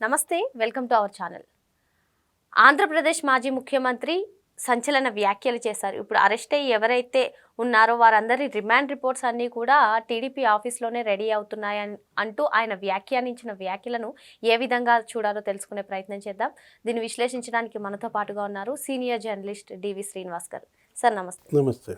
నమస్తే welcome to our channel. Andhra Pradesh మాజీ ముఖ్యమంత్రి సంచలన వ్యాఖ్యలు చేశారు. ఇప్పుడు అరెస్ట్ అయ్యి ఎవరైతే ఉన్నారో వారందరి రిమాండ్ రిపోర్ట్స్ అన్నీ కూడా టీడీపీ ఆఫీస్లోనే రెడీ అవుతున్నాయని అంటూ ఆయన వ్యాఖ్యానించిన వ్యాఖ్యలను ఏ విధంగా చూడాలో తెలుసుకునే ప్రయత్నం చేద్దాం. దీన్ని విశ్లేషించడానికి మనతో పాటుగా ఉన్నారు సీనియర్ జర్నలిస్ట్ డివి శ్రీనివాస్ గారు. సార్ నమస్తే. నమస్తే.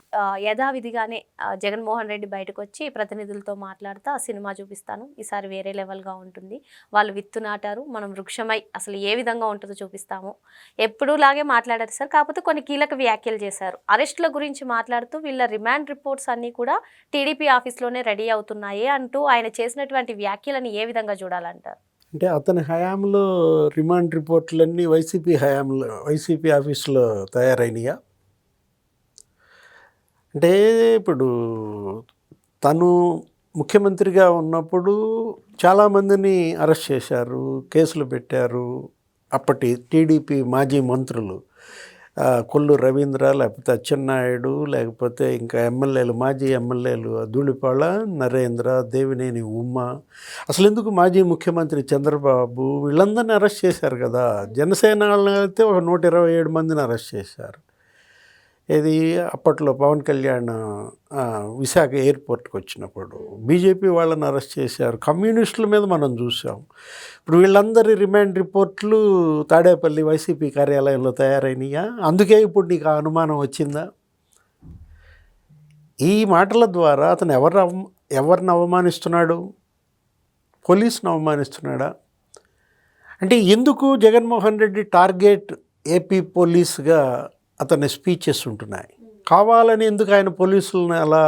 యథావిధిగానే జగన్మోహన్ రెడ్డి బయటకు వచ్చి ప్రతినిధులతో మాట్లాడుతూ ఆ సినిమా చూపిస్తాను. ఈసారి వేరే లెవెల్గా ఉంటుంది. వాళ్ళు విత్తు నాటారు మనం వృక్షమై అసలు ఏ విధంగా ఉంటుందో చూపిస్తాము. ఎప్పుడూ లాగే మాట్లాడారు సార్ కాకపోతే కొన్ని కీలక వ్యాఖ్యలు చేశారు. అరెస్టుల గురించి మాట్లాడుతూ వీళ్ళ రిమాండ్ రిపోర్ట్స్ అన్నీ కూడా టీడీపీ ఆఫీస్లోనే రెడీ అవుతున్నాయి అంటూ ఆయన చేసినటువంటి వ్యాఖ్యలను ఏ విధంగా చూడాలంటారు? అంటే అతని హయాంలో రిమాండ్ రిపోర్ట్లన్నీ వైసీపీ హయాంలో వైసీపీ ఆఫీసులో తయారైనయా? అంటే ఇప్పుడు తను ముఖ్యమంత్రిగా ఉన్నప్పుడు చాలామందిని అరెస్ట్ చేశారు కేసులు పెట్టారు. అప్పటి టీడీపీ మాజీ మంత్రులు కొల్లు రవీంద్ర లేకపోతే అచ్చెన్నాయుడు లేకపోతే ఇంకా ఎమ్మెల్యేలు మాజీ ఎమ్మెల్యేలు ధూళిపాళ నరేంద్ర దేవినేని ఉమ్మ. అసలు ఎందుకు మాజీ ముఖ్యమంత్రి చంద్రబాబు వీళ్ళందరినీ అరెస్ట్ చేశారు కదా? జనసేన వాళ్ళని అయితే ఒక నూట ఇరవై ఏడు మందిని అరెస్ట్ చేశారు. ఇది అప్పట్లో పవన్ కళ్యాణ్ విశాఖ ఎయిర్పోర్ట్కి వచ్చినప్పుడు బీజేపీ వాళ్ళని అరెస్ట్ చేశారు. కమ్యూనిస్టుల మీద మనం చూసాం. ఇప్పుడు వీళ్ళందరి రిమాండ్ రిపోర్ట్లు తాడేపల్లి వైసీపీ కార్యాలయంలో తయారైనయా? అందుకే ఇప్పుడు నీకు ఆ అనుమానం వచ్చిందా? ఈ మాటల ద్వారా అతను ఎవరు అవ- ఎవరిని అవమానిస్తున్నాడు? పోలీసును అవమానిస్తున్నాడా? అంటే ఎందుకు జగన్మోహన్ రెడ్డి టార్గెట్ ఏపీ పోలీస్గా అతని స్పీచెస్ ఉంటున్నాయి. కావాలని ఎందుకు ఆయన పోలీసులను అలా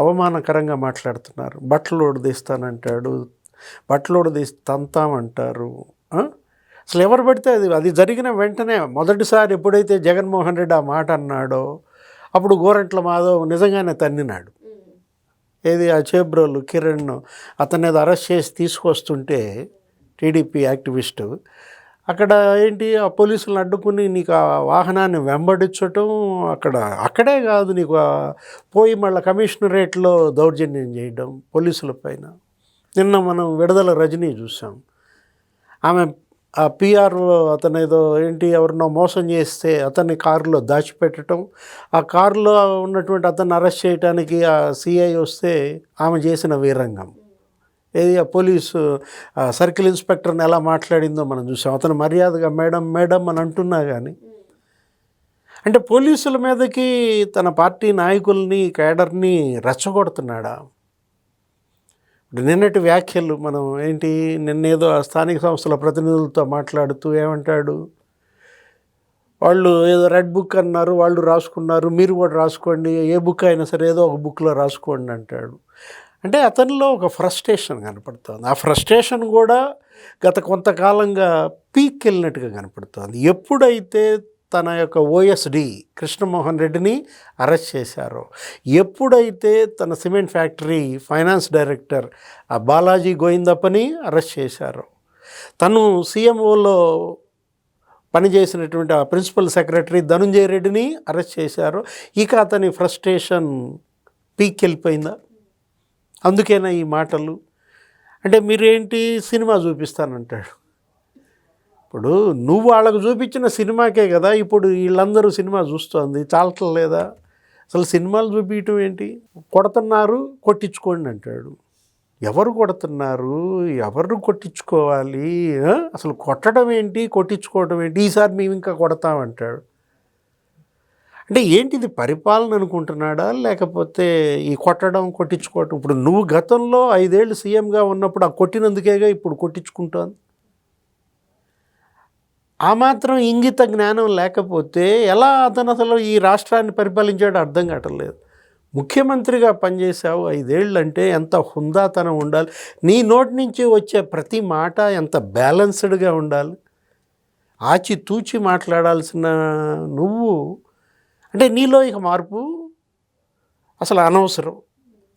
అవమానకరంగా మాట్లాడుతున్నారు? బట్టలు తీస్తానంటాడు బట్టలు తీసి తంతామంటారు? అసలు ఎవరు పడితే అది అది జరిగిన వెంటనే మొదటిసారి ఎప్పుడైతే జగన్మోహన్ రెడ్డి ఆ మాట అన్నాడో అప్పుడు గోరంట్ల మాధవ్ నిజంగానే తన్నినాడు. ఏది ఆ చేబ్రోలు కిరణ్ అతన్ని అరెస్ట్ చేసి తీసుకొస్తుంటే టీడీపీ యాక్టివిస్టు అక్కడ ఏంటి ఆ పోలీసులను అడ్డుకుని నీకు ఆ వాహనాన్ని వెంబడించటం అక్కడ అక్కడే కాదు నీకు పోయి మళ్ళీ కమిషనరేట్లో దౌర్జన్యం చేయడం పోలీసుల పైన. నిన్న మనం విడుదల రజనీ చూసాం ఆమె ఆ పిఆర్ఓ అతను ఏదో ఏంటి ఎవరినో మోసం చేస్తే అతన్ని కారులో దాచిపెట్టడం ఆ కారులో ఉన్నటువంటి అతన్ని అరెస్ట్ చేయడానికి ఆ సిఐ వస్తే ఆమె చేసిన వీరంగం. ఏది ఆ పోలీసు ఆ సర్కిల్ ఇన్స్పెక్టర్ని ఎలా మాట్లాడిందో మనం చూసాం. అతను మర్యాదగా మేడం మేడం అని అంటున్నా కానీ అంటే పోలీసుల మీదకి తన పార్టీ నాయకుల్ని కేడర్ని రెచ్చగొడుతున్నాడా? ఇప్పుడు నిన్నటి వ్యాఖ్యలు మనం ఏంటి నిన్నేదో ఆ స్థానిక సంస్థల ప్రతినిధులతో మాట్లాడుతూ ఏమంటాడు? వాళ్ళు ఏదో రెడ్ బుక్ అన్నారు వాళ్ళు రాసుకున్నారు మీరు కూడా రాసుకోండి ఏ బుక్ అయినా సరే ఏదో ఒక బుక్లో రాసుకోండి అంటాడు. అంటే అతనిలో ఒక ఫ్రస్ట్రేషన్ కనపడుతుంది. ఆ ఫ్రస్ట్రేషన్ కూడా గత కొంతకాలంగా పీక్ వెళ్ళినట్టుగా కనపడుతుంది. ఎప్పుడైతే తన యొక్క ఓఎస్డి కృష్ణమోహన్ రెడ్డిని అరెస్ట్ చేశారో ఎప్పుడైతే తన సిమెంట్ ఫ్యాక్టరీ ఫైనాన్స్ డైరెక్టర్ ఆ బాలాజీ గోయిందప్పని అరెస్ట్ చేశారో తను సీఎంఓలో పనిచేసినటువంటి ఆ ప్రిన్సిపల్ సెక్రటరీ ధనుంజయ రెడ్డిని అరెస్ట్ చేశారు ఇక అతని ఫ్రస్ట్రేషన్ పీక్ వెళ్ళిపోయిందా? అందుకేనా ఈ మాటలు? అంటే మీరేంటి సినిమా చూపిస్తానంటాడు. ఇప్పుడు నువ్వు వాళ్ళకు చూపించిన సినిమాకే కదా ఇప్పుడు వీళ్ళందరూ సినిమా చూస్తోంది. చాలటం లేదా? అసలు సినిమాలు చూపించటం ఏంటి? కొడుతున్నారు కొట్టించుకోండి అంటాడు. ఎవరు కొడుతున్నారు? ఎవరు కొట్టించుకోవాలి? అసలు కొట్టడం ఏంటి? కొట్టించుకోవడం ఏంటి? ఈసారి మేము ఇంకా కొడతామంటాడు. అంటే ఏంటిది పరిపాలన అనుకుంటున్నాడా? లేకపోతే ఈ కొట్టడం కొట్టించుకోవటం? ఇప్పుడు నువ్వు గతంలో ఐదేళ్ళు సీఎంగా ఉన్నప్పుడు ఆ కొట్టినందుకేగా ఇప్పుడు కొట్టించుకుంటాను ఆ మాత్రం ఇంగిత జ్ఞానం లేకపోతే ఎలా అతను అసలు ఈ రాష్ట్రాన్ని పరిపాలించాడో అర్థం కావట్లేదు. ముఖ్యమంత్రిగా పనిచేసావు ఐదేళ్ళు అంటే ఎంత హుందాతనం ఉండాలి? నీ నోటి నుంచి వచ్చే ప్రతి మాట ఎంత బ్యాలెన్స్డ్గా ఉండాలి? ఆచి తూచి మాట్లాడాల్సిన నువ్వు అంటే నీలో ఇక మార్పు అసలు అనవసరం.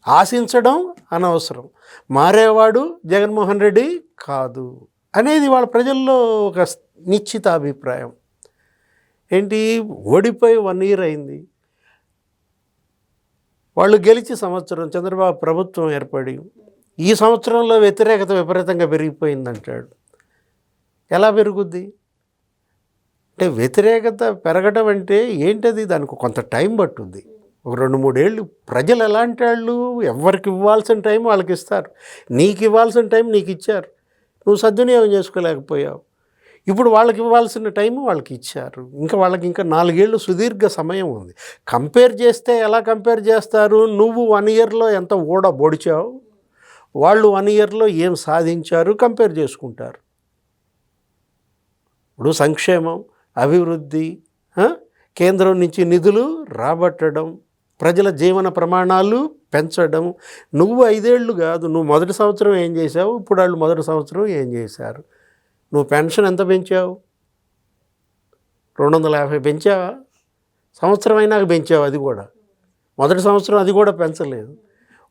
ఆశించడం అనవసరం. మారేవాడు జగన్మోహన్ రెడ్డి కాదు అనేది వాళ్ళ ప్రజల్లో ఒక నిశ్చిత అభిప్రాయం ఏంటి? ఓడిపోయి వన్ ఇయర్ అయింది. వాళ్ళు గెలిచి సంవత్సరం చంద్రబాబు ప్రభుత్వం ఏర్పడి ఈ సంవత్సరంలో వ్యతిరేకత విపరీతంగా పెరిగిపోయిందంటాడు. ఎలా పెరుగుద్ది? అంటే వ్యతిరేకత పెరగడం అంటే ఏంటది? దానికి కొంత టైం పట్టుంది. ఒక రెండు మూడేళ్ళు ప్రజలు ఎలాంటి వాళ్ళు ఎవరికి ఇవ్వాల్సిన టైం వాళ్ళకి ఇస్తారు. నీకు ఇవ్వాల్సిన టైం నీకు ఇచ్చారు. నువ్వు సద్వినియోగం చేసుకోలేకపోయావు. ఇప్పుడు వాళ్ళకి ఇవ్వాల్సిన టైం వాళ్ళకి ఇచ్చారు. ఇంకా వాళ్ళకి ఇంకా నాలుగేళ్ళు సుదీర్ఘ సమయం ఉంది. కంపేర్ చేస్తే ఎలా కంపేర్ చేస్తారు? నువ్వు వన్ ఇయర్లో ఎంత ఓడ బొడిచావు? వాళ్ళు వన్ ఇయర్లో ఏం సాధించారు? కంపేర్ చేసుకుంటారు. ఇప్పుడు సంక్షేమం అభివృద్ధి కేంద్రం నుంచి నిధులు రాబట్టడం ప్రజల జీవన ప్రమాణాలు పెంచడం. నువ్వు ఐదేళ్ళు కాదు నువ్వు మొదటి సంవత్సరం ఏం చేసావు ఇప్పుడు వాళ్ళు మొదటి సంవత్సరం ఏం చేశారు? నువ్వు పెన్షన్ ఎంత పెంచావు? రెండు వందల యాభై పెంచావా? సంవత్సరం అయినాక పెంచావు అది కూడా. మొదటి సంవత్సరం అది కూడా పెంచలేదు.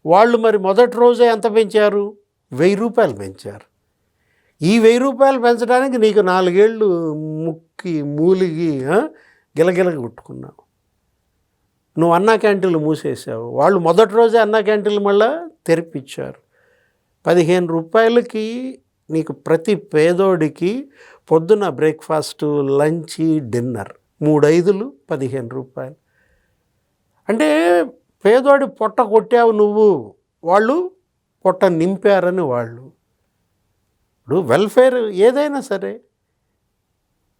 వాళ్ళు మరి మొదటి రోజే ఎంత పెంచారు? వెయ్యి రూపాయలు పెంచారు. ఈ వెయ్యి రూపాయలు పెంచడానికి నీకు నాలుగేళ్ళు ముక్కి మూలిగి గిలగిల కొట్టుకున్నావు. నువ్వు అన్నా క్యాంటీన్లు మూసేసావు. వాళ్ళు మొదటి రోజే అన్నా క్యాంటీన్లు మళ్ళీ తెరిపించారు పదిహేను రూపాయలకి నీకు ప్రతి పేదోడికి పొద్దున బ్రేక్ఫాస్ట్ లంచ్ డిన్నర్ మూడు ఐదులు పదిహేను రూపాయలు. అంటే పేదోడి పొట్ట కొట్టావు నువ్వు. వాళ్ళు పొట్ట నింపారని వాళ్ళు. ఇప్పుడు వెల్ఫేర్ ఏదైనా సరే.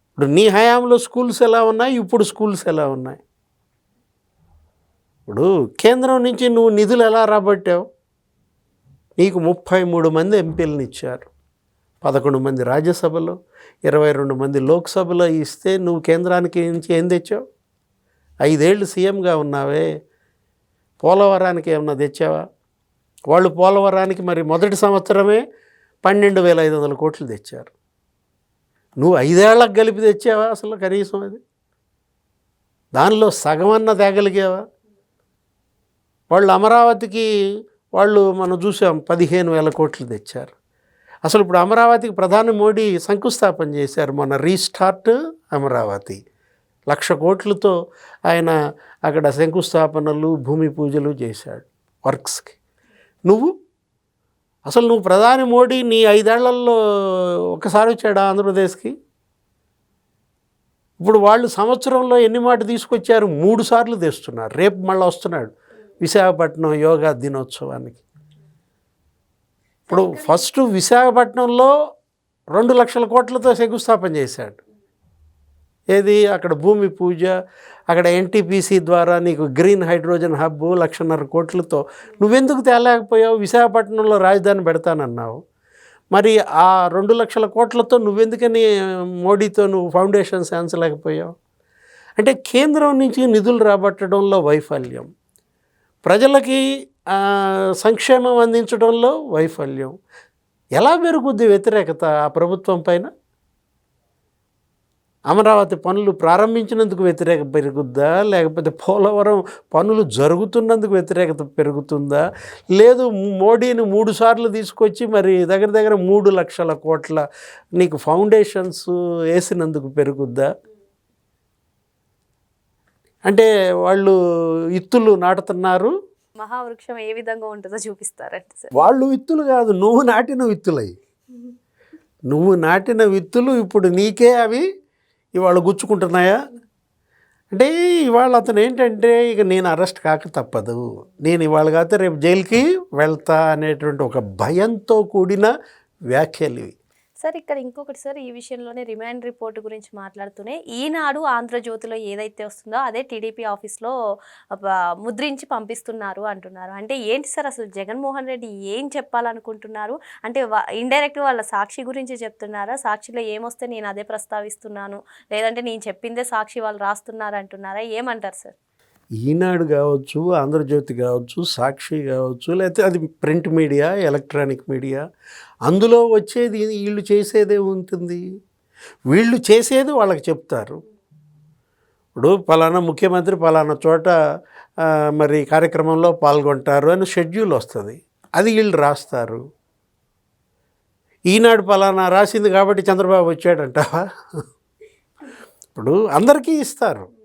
ఇప్పుడు నీ హయాంలో స్కూల్స్ ఎలా ఉన్నాయి? ఇప్పుడు స్కూల్స్ ఎలా ఉన్నాయి? ఇప్పుడు కేంద్రం నుంచి నువ్వు నిధులు ఎలా రాబట్టావు? నీకు ముప్పై మూడు మంది ఎంపీలను ఇచ్చారు. పదకొండు మంది రాజ్యసభలో ఇరవై రెండు మంది లోక్సభలో ఇస్తే నువ్వు కేంద్రానికి నుంచి ఏం తెచ్చావు? ఐదేళ్ళు సీఎంగా ఉన్నావే. పోలవరానికి ఏమన్నా తెచ్చావా? వాళ్ళు పోలవరానికి మరి మొదటి సంవత్సరమే పన్నెండు వేల ఐదు వందల కోట్లు తెచ్చారు. నువ్వు ఐదేళ్ళకు కలిపి తెచ్చావా అసలు కనీసం అది? దానిలో సగమన్న తేగలిగావా? వాళ్ళు అమరావతికి వాళ్ళు మనం చూసాం పదిహేను వేల కోట్లు తెచ్చారు. అసలు ఇప్పుడు అమరావతికి ప్రధాని మోడీ శంకుస్థాపన చేశారు మన రీస్టార్ట్ అమరావతి. లక్ష కోట్లతో ఆయన అక్కడ శంకుస్థాపనలు భూమి పూజలు చేశాడు వర్క్స్కి. నువ్వు? అసలు నువ్వు ప్రధాని మోడీ నీ ఐదేళ్ళలో ఒకసారి వచ్చాడా ఆంధ్రప్రదేశ్కి? ఇప్పుడు వాళ్ళు సంవత్సరంలో ఎన్ని మాట తీసుకొచ్చారు? మూడు సార్లు తెస్తున్నారు. రేపు మళ్ళీ వస్తున్నాడు విశాఖపట్నం యోగా దినోత్సవానికి. ఇప్పుడు ఫస్ట్ విశాఖపట్నంలో రెండు లక్షల కోట్లతో శంకుస్థాపన చేశాడు. ఏది? అక్కడ భూమి పూజ అక్కడ ఎన్టీపీసీ ద్వారా నీకు గ్రీన్ హైడ్రోజన్ హబ్ లక్షన్నర కోట్లతో నువ్వెందుకు తేలేకపోయావు? విశాఖపట్నంలో రాజధాని పెడతానన్నావు. మరి ఆ రెండు లక్షల కోట్లతో నువ్వెందుకని మోడీతో నువ్వు ఫౌండేషన్ శాంచలేకపోయావు అంటే కేంద్రం నుంచి నిధులు రాబట్టడంలో వైఫల్యం. ప్రజలకి సంక్షేమం అందించడంలో వైఫల్యం. ఎలా పెరుగుద్ది వ్యతిరేకత ఆ ప్రభుత్వం పైన? అమరావతి పనులు ప్రారంభించినందుకు వ్యతిరేక పెరుగుద్దా? లేకపోతే పోలవరం పనులు జరుగుతున్నందుకు వ్యతిరేకత పెరుగుతుందా? లేదు మోడీని మూడు సార్లు తీసుకొచ్చి మరి దగ్గర దగ్గర మూడు లక్షల కోట్ల నీకు ఫౌండేషన్స్ వేసినందుకు పెరుగుద్దా? అంటే వాళ్ళు ఇత్తులు నాటుతున్నారు. మహావృక్షం ఏ విధంగా ఉంటుందో చూపిస్తారంట వాళ్ళు విత్తులు కాదు నువ్వు నాటిన విత్తులవి నువ్వు నాటిన విత్తులు ఇప్పుడు నీకే అవి ఇవాళ గుచ్చుకుంటున్నాయా? అంటే ఇవాళ అతను ఏంటంటే ఇక నేను అరెస్ట్ కాక తప్పదు. నేను ఇవాళ కాకపోతే రేపు జైలుకి వెళ్తా అనేటువంటి ఒక భయంతో కూడిన వ్యాఖ్యలు ఇవి. సార్ ఇక్కడ ఇంకొకటి సార్ ఈ విషయంలోనే రిమాండ్ రిపోర్ట్ గురించి మాట్లాడుతూనే ఈనాడు ఆంధ్రజ్యోతిలో ఏదైతే వస్తుందో అదే టీడీపీ ఆఫీస్లో ముద్రించి పంపిస్తున్నారు అంటున్నారు. అంటే ఏంటి సార్ అసలు జగన్మోహన్ రెడ్డి ఏం చెప్పాలనుకుంటున్నారు? అంటే ఇండైరెక్ట్ వాళ్ళ సాక్షి గురించి చెప్తున్నారా? సాక్షిలో ఏమొస్తే నేను అదే ప్రస్తావిస్తున్నాను. లేదంటే నేను చెప్పిందే సాక్షి వాళ్ళు రాస్తున్నారు అంటున్నారా? ఏమంటారు సార్? ఈనాడు కావచ్చు ఆంధ్రజ్యోతి కావచ్చు సాక్షి కావచ్చు లేకపోతే అది ప్రింట్ మీడియా ఎలక్ట్రానిక్ మీడియా అందులో వచ్చేది వీళ్ళు చేసేదే ఉంటుంది. వీళ్ళు చేసేది వాళ్ళకి చెప్తారు. ఇప్పుడు పలానా ముఖ్యమంత్రి పలానా చోట మరి కార్యక్రమంలో పాల్గొంటారు అని షెడ్యూల్ వస్తుంది. అది వీళ్ళు రాస్తారు. ఈనాడు పలానా రాసింది కాబట్టి చంద్రబాబు వచ్చాడంటావా? ఇప్పుడు అందరికీ ఇస్తారు.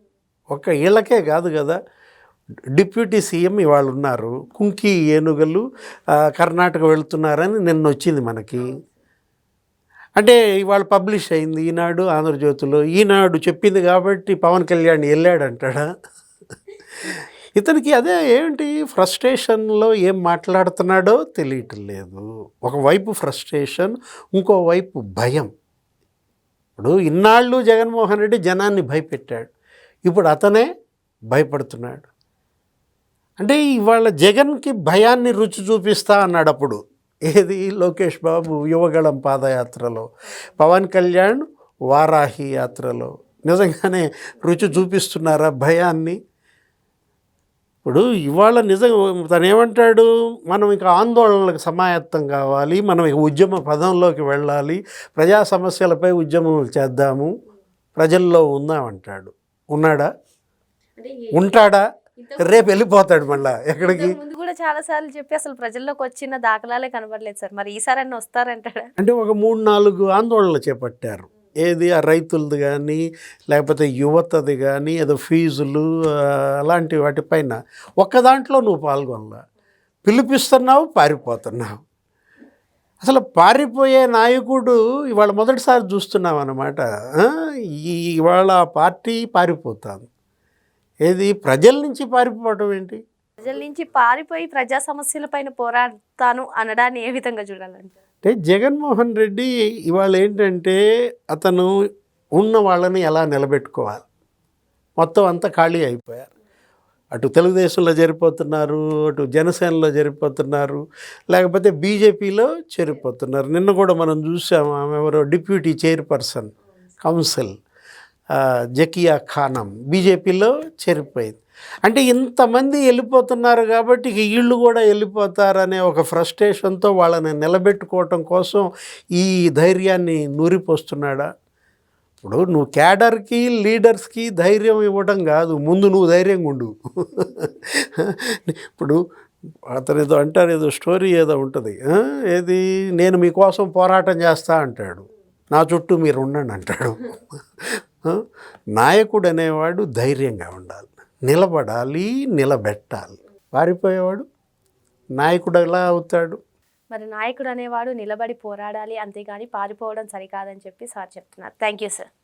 ఒక్క వీళ్ళకే కాదు కదా. డిప్యూటీ సీఎం ఇవాళ ఉన్నారు. కుంకి ఏనుగలు కర్ణాటక వెళ్తున్నారని నిన్న వచ్చింది మనకి. అంటే ఇవాళ పబ్లిష్ అయింది. ఈనాడు ఆంధ్రజ్యోతిలో ఈనాడు చెప్పింది కాబట్టి పవన్ కళ్యాణ్ వెళ్ళాడంటాడా? ఇతనికి అదే ఏంటి? ఫ్రస్ట్రేషన్లో ఏం మాట్లాడుతున్నాడో తెలియటం లేదు ఒకవైపు ఫ్రస్ట్రేషన్ ఇంకోవైపు భయం. ఇప్పుడు ఇన్నాళ్ళు జగన్మోహన్ రెడ్డి జనాన్ని భయపెట్టాడు. ఇప్పుడు అతనే భయపడుతున్నాడు. అంటే ఇవాళ జగన్కి భయాన్ని రుచి చూపిస్తా అన్నాడు అప్పుడు ఏది లోకేష్ బాబు యువగళం పాదయాత్రలో పవన్ కళ్యాణ్ వారాహి యాత్రలో నిజంగానే రుచి చూపిస్తున్నారా భయాన్ని? ఇప్పుడు ఇవాళ నిజంగా తను ఏమంటాడు మనం ఇక ఆందోళనలకు సమాయత్తం కావాలి మనం ఇక ఉద్యమ పదంలోకి వెళ్ళాలి ప్రజా సమస్యలపై ఉద్యమం చేద్దాము ప్రజల్లో ఉందామంటాడు. ఉన్నాడా? ఉంటాడా? రేపు వెళ్ళిపోతాడు మళ్ళా ఎక్కడికి? ముందు కూడా చాలా సార్లు చెప్పి అసలు ప్రజల్లోకి వచ్చిన దాఖలాలే కనబడలేదు సార్. మరి ఈసారి వస్తారంటాడా? అంటే ఒక మూడు నాలుగు ఆందోళనలు చేపట్టారు. ఏది ఆ రైతులది కానీ లేకపోతే యువతది కానీ ఏదో ఫీజులు అలాంటి వాటిపైన ఒక్క దాంట్లో నువ్వు పాల్గొనలా. పిలిపిస్తున్నావు పారిపోతున్నావు. అసలు పారిపోయే నాయకుడు ఇవాళ మొదటిసారి చూస్తున్నాం అన్నమాట ఇవాళ పార్టీ పారిపోతాను ఏది? ప్రజల నుంచి పారిపోవటం ఏంటి? ప్రజల నుంచి పారిపోయి ప్రజా సమస్యల పైన పోరాడతాను అనడాన్ని ఏ విధంగా చూడాలంటారు అంటే జగన్మోహన్ రెడ్డి ఇవాళ ఏంటంటే అతను ఉన్న వాళ్ళని ఎలా నిలబెట్టుకోవాలి? మొత్తం అంతా ఖాళీ అయిపోయారు. అటు తెలుగుదేశంలో జరిపోతున్నారు అటు జనసేనలో జరిపోతున్నారు లేకపోతే బీజేపీలో చేరిపోతున్నారు. నిన్న కూడా మనం చూసాము ఆమె ఎవరో deputy chairperson council Zakia Khanam బీజేపీలో చేరిపోయింది. అంటే ఇంతమంది వెళ్ళిపోతున్నారు కాబట్టి ఇక వీళ్ళు కూడా వెళ్ళిపోతారనే ఒక ఫ్రస్ట్రేషన్తో వాళ్ళని నిలబెట్టుకోవటం కోసం ఈ ధైర్యాన్ని నూరిపోస్తున్నాడా? ఇప్పుడు నువ్వు క్యాడర్కి లీడర్స్కి ధైర్యం ఇవ్వడం కాదు. ముందు నువ్వు ధైర్యంగా ఉండు. ఇప్పుడు అతను ఏదో అంటారు ఏదో స్టోరీ ఏదో ఉంటుంది. ఏది? నేను మీకోసం పోరాటం చేస్తా అంటాడు. నా చుట్టూ మీరు ఉండండి అంటాడు. నాయకుడు అనేవాడు ధైర్యంగా ఉండాలి. నిలబడాలి నిలబెట్టాలి. పారిపోయేవాడు నాయకుడు ఎలా అవుతాడు? మరి నాయకుడు అనేవాడు నిలబడి పోరాడాలి అంతేగాని పారిపోవడం సరికాదని చెప్పి సార్ చెప్తున్నారు. Thank you sir.